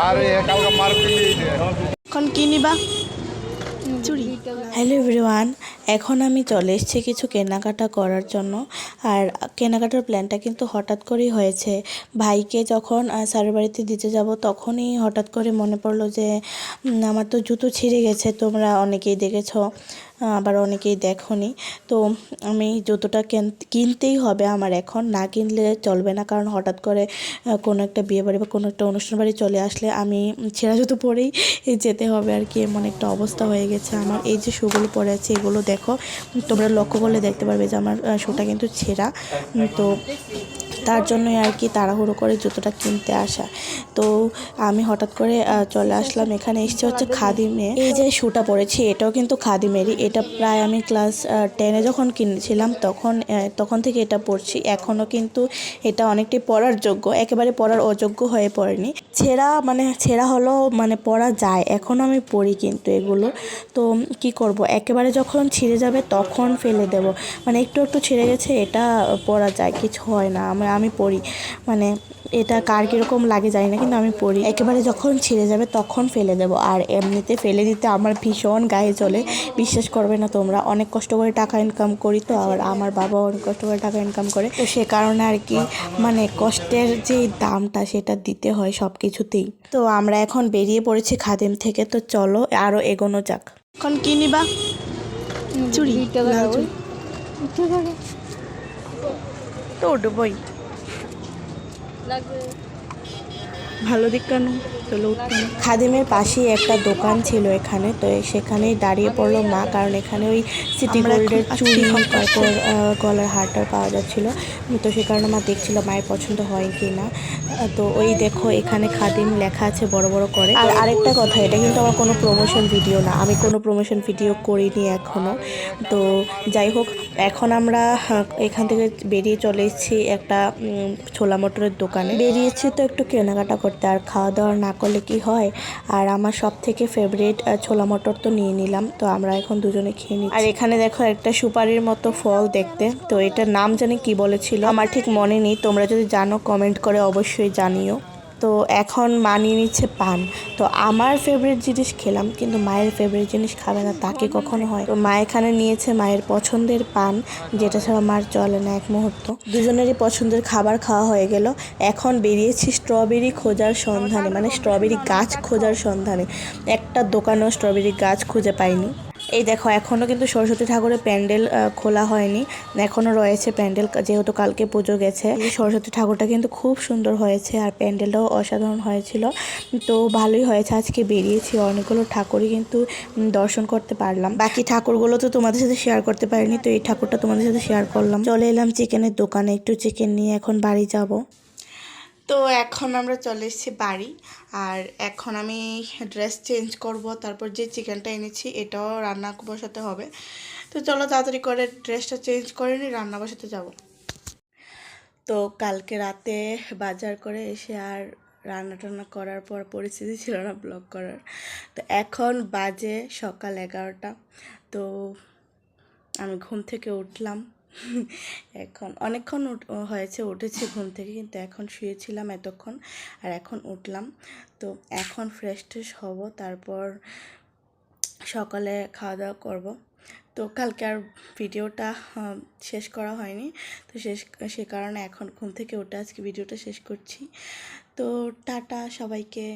আরে কালকে মার্কেটে এখন কি নিবা? চুড়ি হ্যালো এভরিওয়ান এখন আমি চলে এসেছি কিছু কেনাকাটা করার জন্য। আর কেনাকাটার প্ল্যানটা কিন্তু হঠাৎ করেই হয়েছে। ভাইকে যখন স্যারের বাড়িতে দিতে যাব তখনই হঠাৎ করে মনে পড়ল যে আমার তো জুতো ছিঁড়ে গেছে তোমরা অনেকেই দেখেছ। আবার অনেকেই দেখোনি। তো আমি জুতোটা কেন- কিনতেই হবে আমার এখন। না কিনলে চলবে না, কারণ হঠাৎ করে কোনো একটা বিয়ে বাড়ি বা কোনো একটা অনুষ্ঠান বাড়ি চলে আসলে আমি ছেঁড়া জুতো পরেই যেতে হবে আর কি। এমন একটা অবস্থা হয়ে গেছে আমার। এই যে শুগুলো পরে আছে, এগুলো দেখো। তোমরা লক্ষ্য করলে দেখতে পারবে যে আমার শুটা কিন্তু ছেঁড়া। তো তার জন্যই আর কি তাড়াহুড়ো করে জুতোটা কিনতে আসা। তো আমি হঠাৎ করে চলে আসলাম। এখানে এসছে হচ্ছে খাদিমে এই যে শুটা পরেছি, এটাও কিন্তু খাদিমেরই। এটা প্রায় আমি ক্লাস টেনে যখন কিনেছিলাম, তখন তখন থেকে এটা পরছি। এখনও কিন্তু এটা অনেকটাই পরার যোগ্য। একেবারে পরার অযোগ্য হয়ে পড়েনি। ছেঁড়া মানে ছেঁড়া হলো মানে পরা যায়। এখনও আমি পরি কিন্তু এগুলো। তো কি করব? একেবারে যখন ছিঁড়ে যাবে, তখন ফেলে দেব। মানে একটু একটু ছিঁড়ে গেছে, এটা পরা যায়। কিছু হয় না। আমি আমি পরি মানে এটা কার কীরকম লাগে জানি না কিন্তু আমি পরি একেবারে যখন ছিঁড়ে যাবে তখন ফেলে দেব। আর এমনিতে ফেলে দিতে আমার ভীষণ গায়ে চলে। বিশ্বাস করবে না তোমরা অনেক কষ্ট করে টাকা ইনকাম করি তো আর আমার বাবা অনেক কষ্ট করে টাকা ইনকাম করে। তো সে কারণে আর কি মানে কষ্টের যে দামটা সেটা দিতে হয় সব কিছুতেই তো আমরা এখন বেরিয়ে পড়েছি খাদেম থেকে তো চলো আরও এগোনো যাক। এখন কি নিবা? চুড়ি। তো উঠবই। ভালো দিক কেন? চলো খাদিমের পাশেই একটা দোকান ছিল এখানে তো সেখানেই দাঁড়িয়ে পড়ল মা কারণ এখানে ওই সিটি গোল্ডের চুড়ি তারপর গলার হারটার পাওয়া যাচ্ছিল। তো সে কারণে মা দেখছিল মায়ের পছন্দ হয় কি না। তো ওই দেখো এখানে খাদিম লেখা আছে বড় বড় করে। আর আরেকটা কথা এটা কিন্তু আমার কোনো প্রমোশন ভিডিও না। আমি কোনো প্রমোশন ভিডিও করিনি এখনও তো যাই হোক এখন আমরা এখান থেকে বেরিয়ে চলে এসেছি একটা ছোলা মটরের দোকানে। বেরিয়েছি তো একটু কেনাকাটা করতে, আর খাওয়া দাওয়া না করলে কি হয়? আর আমার সব থেকে ফেভারিট ছোলা মটর তো নিয়ে নিলাম, তো আমরা এখন দুজনে খেয়ে নিই আর এখানে দেখো একটা সুপারির মতো ফল দেখতে, তো এটার নাম জানি কি বলেছিল? আমার ঠিক মনে নেই, তোমরা যদি জানো কমেন্ট করে অবশ্যই জানিও। তো এখন মানিয়ে নিচ্ছে পান। তো আমার ফেভারিট জিনিস খেলাম, কিন্তু মায়ের ফেভারিট জিনিস খাবে না, তাকে কখনো হয়। তো মা এখানে নিয়েছে মায়ের পছন্দের পান, যেটা ছাড়া মার চলে না এক মুহূর্ত। দুজনেরই পছন্দের খাবার খাওয়া হয়ে গেল। এখন বেরিয়েছি স্ট্রবেরি খোঁজার সন্ধানে মানে স্ট্রবেরি গাছ খোঁজার সন্ধানে। একটা দোকানেও স্ট্রবেরি গাছ খুঁজে পাইনি। এই দেখো এখনও কিন্তু সরস্বতী ঠাকুরের প্যান্ডেল খোলা হয়নি। এখনও রয়েছে প্যান্ডেল যেহেতু কালকে পুজো গেছে। সরস্বতী ঠাকুরটা কিন্তু খুব সুন্দর হয়েছে আর প্যান্ডেলটাও অসাধারণ হয়েছিল। তো ভালোই হয়েছে, আজকে বেরিয়েছি। অনেকগুলো ঠাকুরই কিন্তু দর্শন করতে পারলাম। বাকি ঠাকুরগুলো তো তোমাদের সাথে শেয়ার করতে পারিনি, তো এই ঠাকুরটা তোমাদের সাথে শেয়ার করলাম। চলে এলাম চিকেনের দোকানে, একটু চিকেন নিয়ে এখন বাড়ি যাব। তো এখন আমরা চলে এসেছি বাড়ি, আর এখন আমি ড্রেস চেঞ্জ করব, তারপর যে চিকেনটা এনেছি এটাও রান্না বসাতে হবে। তো চলো তাড়াতাড়ি করে ড্রেসটা চেঞ্জ করে নিই, রান্না বসাতে যাব। তো কালকে রাতে বাজার করে এসে আর রান্না টান্না করার পর পরিস্থিতি ছিল না ব্লগ করার। তো এখন বাজে সকাল এগারোটা, তো আমি ঘুম থেকে উঠলাম। এখন অনেকক্ষণ হয়েছে, উঠেছি ঘুম থেকে, কিন্তু এখন শুয়েছিলাম এতক্ষণ আর এখন উঠলাম। তো এখন ফ্রেশ ট্রেশ হব, তারপর সকালে খাওয়া দাওয়া করব। তো কালকে আর ভিডিওটা শেষ করা হয়নি। তো শেষ, সে কারণে এখন ঘুম থেকে উঠে আজকে ভিডিওটা শেষ করছি। তো টাটা সবাইকে।